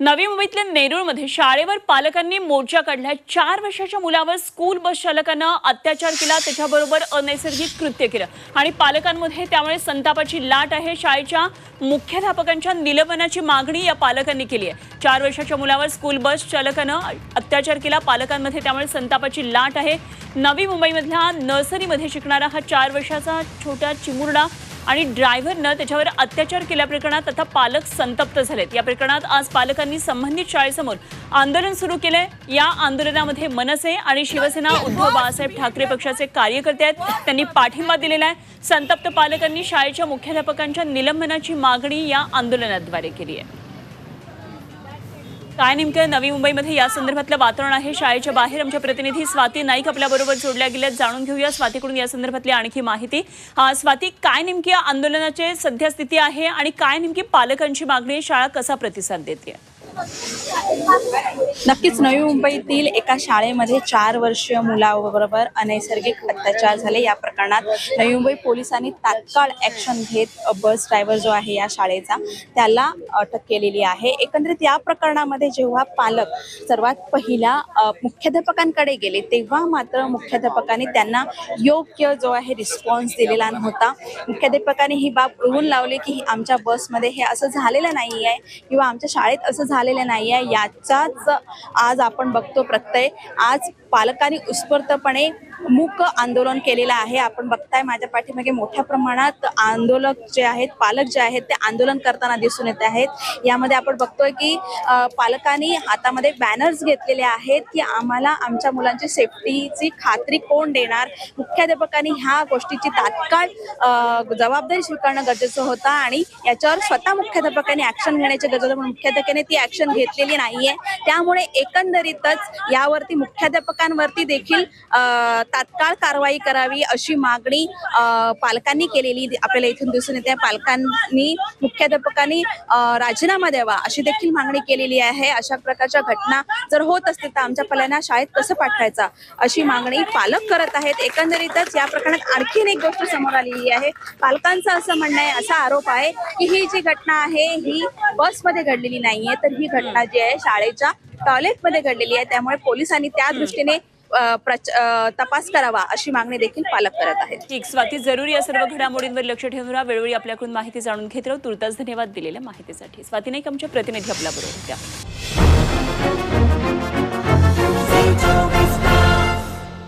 नवी मुंबईतल्या नेरूळमध्ये शाळेवर पालकांनी मोर्चा काढला. चार वर्षाच्या मुलावर स्कूल बस चालकानं अत्याचार केला. त्याच्याबरोबर अनैसर्गिक कृत्य केलं. आणि पालकांमध्ये त्यामुळे संतापाची लाट आहे. शाळेच्या मुख्याध्यापकांच्या निलंबनाची मागणी या पालकांनी केली आहे. चार वर्षाच्या मुलावर स्कूल बस चालकानं अत्याचार केला. पालकांमध्ये त्यामुळे संतापाची लाट आहे. नवी मुंबईमधल्या नर्सरीमध्ये शिकणारा हा चार वर्षाचा छोटा चिमुरडा आणि ड्रायव्हरनं त्याच्यावर अत्याचार केल्याप्रकरणात आता पालक संतप्त झालेत. या प्रकरणात आज पालकांनी संबंधित शाळेसमोर आंदोलन सुरू केलंय. या आंदोलनामध्ये मनसे आणि शिवसेना उद्धव बाळासाहेब ठाकरे पक्षाचे कार्यकर्ते आहेत. त्यांनी पाठिंबा दिलेला आहे. संतप्त पालकांनी शाळेच्या मुख्याध्यापकांच्या निलंबनाची मागणी या आंदोलनाद्वारे केली आहे. काय नेमकं नवी मुंबईमध्ये या संदर्भातलं वातावरण आहे? शाळेच्या बाहेर आमच्या प्रतिनिधी स्वाती नाईक आपल्याबरोबर जोडल्या गेल्यात. जाणून घेऊया स्वातीकडून या संदर्भातली आणखी माहिती. स्वाती काय नेमकी आंदोलनाची सध्या स्थिती आहे? आणि काय नेमकी पालकांची मागणी शाळा कसा प्रतिसाद देते नक्कीच नवी मुंबईतील एका शाळेमध्ये चार वर्षीय मुलाबरोबर अनैसर्गिक अत्याचार झाले. या प्रकरणात नवी मुंबई पोलिसांनी तात्काळ ऍक्शन घेत बस ड्रायव्हर जो आहे या शाळेचा त्याला अटक केलेली आहे. एकंदरीत या प्रकरणामध्ये जेव्हा पालक सर्वात पहिला मुख्याध्यापकांकडे गेले तेव्हा मात्र मुख्याध्यापकांनी त्यांना योग्य जो आहे रिस्पॉन्स दिलेला नव्हता. मुख्याध्यापकाने ही बाब उडवून लावली की आमच्या बसमध्ये हे असं झालेलं नाही आहे किंवा आमच्या शाळेत असं झालं झालेलं नाही आहे. याचाच आज आपण बघतो प्रत्यय. आज पालकांनी उत्स्फूर्तपणे मूक आंदोलन केलेलं आहे. आपण बघताय माझ्या पाठीमागे मोठ्या प्रमाणात आंदोलक जे आहेत पालक जे आहेत ते आंदोलन करताना दिसून येत आहेत. यामध्ये आपण बघतोय की पालकांनी हातामध्ये बॅनर्स घेतलेले आहेत की आम्हाला आमच्या मुलांची सेफ्टीची खात्री कोण देणार? मुख्याध्यापकांनी ह्या गोष्टीची तात्काळ जबाबदारी स्वीकारणं गरजेचं होतं आणि याच्यावर स्वतः मुख्याध्यापकांनी ऍक्शन घेण्याची गरज होती. पण मुख्याध्यापकाने ती ऍक्शन घेतलेली नाहीये. त्यामुळे एकंदरीतच यावरती मुख्याध्यापकांवरती देखील तात्काळ कारवाई करावी अशी मागणी पालकांनी केलेली आपल्याला इथून दिसून येते. पालकांनी मुख्याध्यापकांनी राजीनामा द्यावा अशी देखील मागणी केलेली आहे. अशा प्रकारच्या घटना जर होत असतील तर आमच्या पाल्यांना शाळेत कसं पाठवायचा अशी मागणी पालक करत आहेत. एकंदरीतच या प्रकरणात आणखीन एक गोष्ट समोर आलेली आहे. पालकांचं असं म्हणणं आहे असा आरोप आहे की ही जी घटना आहे ही बसमध्ये घडलेली नाहीये. तर ही घटना जी आहे शाळेच्या टॉयलेटमध्ये घडलेली आहे. त्यामुळे पोलिसांनी त्या दृष्टीने प्रच- तपास करावा अशी मागणी देखील पालक करत आहेत. ठीक स्वाती जरुरी या सर्व घडामोडींवर लक्ष ठेवून राहा. वेळोवेळी आपल्याकडून माहिती जाणून घेत राहू. तुर्तास धन्यवाद दिलेल्या माहितीसाठी. स्वाती नाईक आमच्या प्रतिनिधी आपल्याबरोबर होत्या.